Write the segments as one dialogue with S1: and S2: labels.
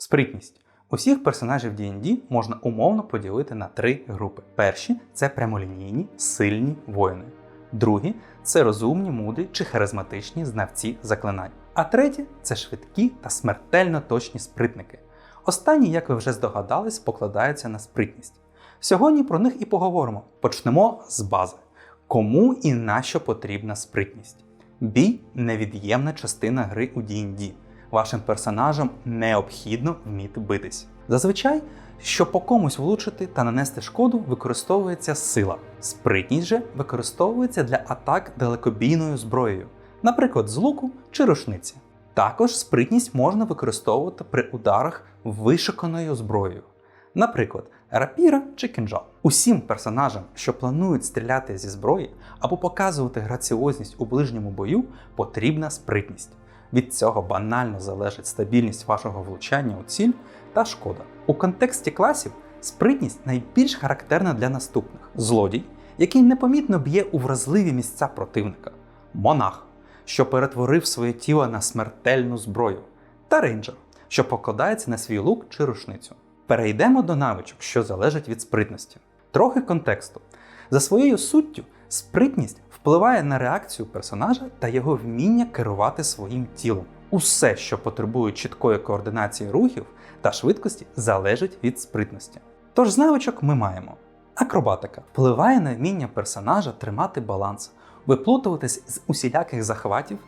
S1: Спритність. Усіх персонажів D&D можна умовно поділити на три групи. Перші це прямолінійні, сильні воїни. Другі це розумні, мудрі чи харизматичні знавці заклинань. А треті це швидкі та смертельно точні спритники. Останні, як ви вже здогадались, покладаються на спритність. Сьогодні про них і поговоримо. Почнемо з бази. Кому і на що потрібна спритність? Бій невід'ємна частина гри у D&D. Вашим персонажам необхідно вміти битись. Зазвичай, щоб по комусь влучити та нанести шкоду, використовується сила. Спритність же використовується для атак далекобійною зброєю, наприклад, з луку чи рушниці. Також спритність можна використовувати при ударах вишиканою зброєю, наприклад, рапіра чи кинджал. Усім персонажам, що планують стріляти зі зброї або показувати граціозність у ближньому бою, потрібна спритність. Від цього банально залежить стабільність вашого влучання у ціль та шкода. У контексті класів спритність найбільш характерна для наступних: злодій, який непомітно б'є у вразливі місця противника, монах, що перетворив своє тіло на смертельну зброю, та рейнджер, що покладається на свій лук чи рушницю. Перейдемо до навичок, що залежать від спритності. Трохи контексту. За своєю суттю, спритність впливає на реакцію персонажа та його вміння керувати своїм тілом. Усе, що потребує чіткої координації рухів та швидкості, залежить від спритності. Тож з навичок ми маємо. Акробатика впливає на вміння персонажа тримати баланс, виплутуватись з усіляких захватів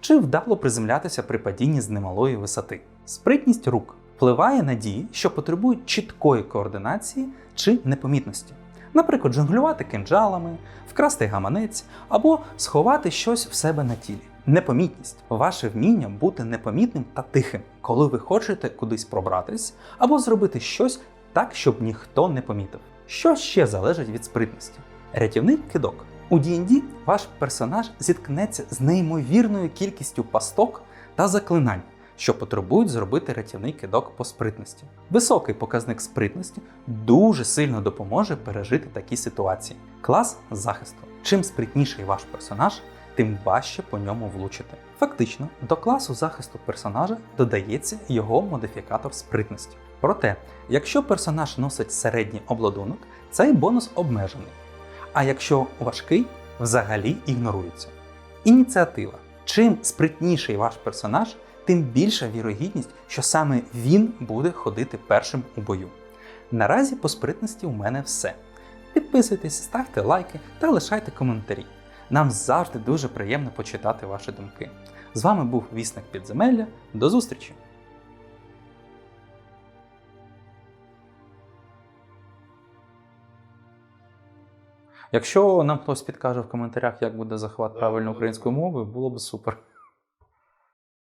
S1: чи вдало приземлятися при падінні з немалої висоти. Спритність рук впливає на дії, що потребують чіткої координації чи непомітності. Наприклад, жонглювати кинджалами, вкрасти гаманець або сховати щось в себе на тілі. Непомітність ваше вміння бути непомітним та тихим, коли ви хочете кудись пробратись або зробити щось так, щоб ніхто не помітив. Що ще залежить від спритності? Рятівний кидок. У D&D ваш персонаж зіткнеться з неймовірною кількістю пасток та заклинань, що потребують зробити рятівний кидок по спритності. Високий показник спритності дуже сильно допоможе пережити такі ситуації. Клас захисту. Чим спритніший ваш персонаж, тим важче по ньому влучити. Фактично, до класу захисту персонажа додається його модифікатор спритності. Проте, якщо персонаж носить середній обладунок, цей бонус обмежений. А якщо важкий, взагалі ігнорується. Ініціатива. Чим спритніший ваш персонаж, тим більша вірогідність, що саме він буде ходити першим у бою. Наразі по спритності у мене все. Підписуйтесь, ставте лайки та лишайте коментарі. Нам завжди дуже приємно почитати ваші думки. З вами був Вісник Підземелля. До зустрічі! Якщо нам хтось підкаже в коментарях, як буде захват правильно українською мовою, було б супер.